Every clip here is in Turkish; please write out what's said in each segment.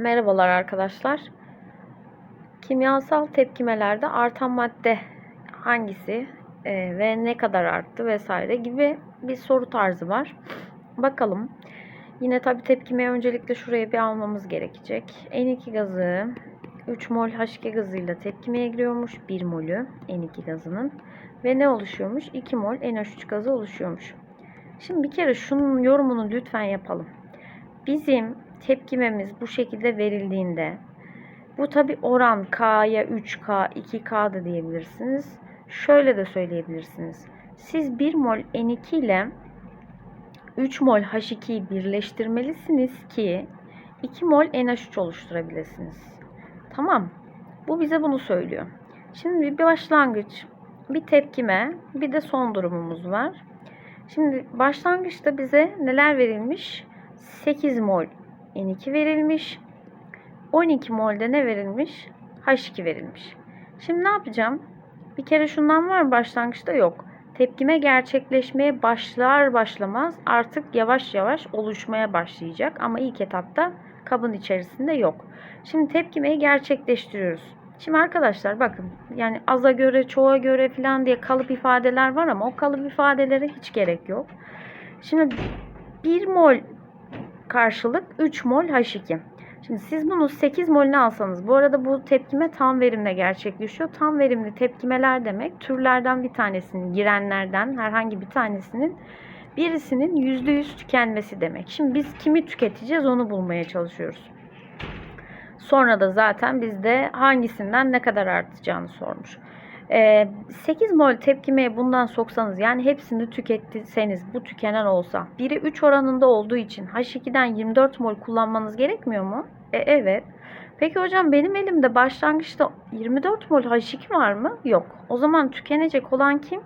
Merhabalar arkadaşlar. Kimyasal tepkimelerde artan madde hangisi e, ve ne kadar arttı vesaire gibi bir soru tarzı var. Bakalım. Yine tabi tepkimeyi öncelikle şuraya bir almamız gerekecek. N2 gazı 3 mol H2 gazıyla tepkimeye giriyormuş. 1 molü N2 gazının. Ve ne oluşuyormuş? 2 mol NH3 gazı oluşuyormuş. Şimdi bir kere şunun yorumunu lütfen yapalım. Bizim tepkimemiz bu şekilde verildiğinde bu tabi oran K'ya 3K, 2K da diyebilirsiniz. Şöyle de söyleyebilirsiniz. Siz 1 mol N2 ile 3 mol H2'yi birleştirmelisiniz ki 2 mol NH3 oluşturabilirsiniz. Tamam. Bu bize bunu söylüyor. Şimdi bir başlangıç, bir tepkime, bir de son durumumuz var. Şimdi başlangıçta bize neler verilmiş? 8 mol N2 verilmiş. 12 molde ne verilmiş? H2 verilmiş. Şimdi ne yapacağım? Bir kere şundan var başlangıçta? Yok. Tepkime gerçekleşmeye başlar başlamaz artık yavaş yavaş oluşmaya başlayacak. Ama ilk etapta kabın içerisinde yok. Şimdi tepkimeyi gerçekleştiriyoruz. Şimdi arkadaşlar bakın yani aza göre çoğa göre falan diye kalıp ifadeler var ama o kalıp ifadelere hiç gerek yok. Şimdi 1 mol karşılık 3 mol H2. Şimdi siz bunu 8 molüne alsanız bu arada bu tepkime tam verimle gerçekleşiyor. Tam verimli tepkimeler demek türlerden bir tanesinin girenlerden herhangi bir tanesinin birisinin %100 tükenmesi demek. Şimdi biz kimi tüketeceğiz onu bulmaya çalışıyoruz. Sonra da zaten bizde hangisinden ne kadar artacağını sormuş. 8 mol tepkimeye bundan soksanız yani hepsini tükettiyseniz bu tükenen olsa biri 3 oranında olduğu için H2'den 24 mol kullanmanız gerekmiyor mu? E, evet. Peki hocam benim elimde başlangıçta 24 mol H2 var mı? Yok. O zaman tükenecek olan kim?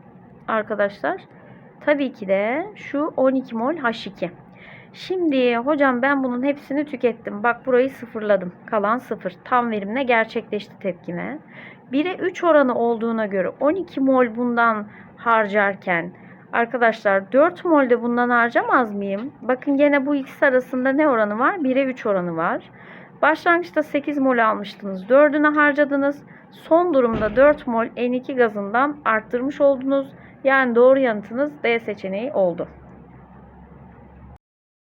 Arkadaşlar tabii ki de şu 12 mol H2. Şimdi hocam ben bunun hepsini tükettim. Bak burayı sıfırladım. Kalan sıfır. Tam verimle gerçekleşti tepkime. 1'e 3 oranı olduğuna göre 12 mol bundan harcarken arkadaşlar 4 mol de bundan harcamaz mıyım? Bakın gene bu ikisi arasında ne oranı var? 1'e 3 oranı var. Başlangıçta 8 mol almıştınız. 4'ünü harcadınız. Son durumda 4 mol N2 gazından arttırmış oldunuz. Yani doğru yanıtınız D seçeneği oldu.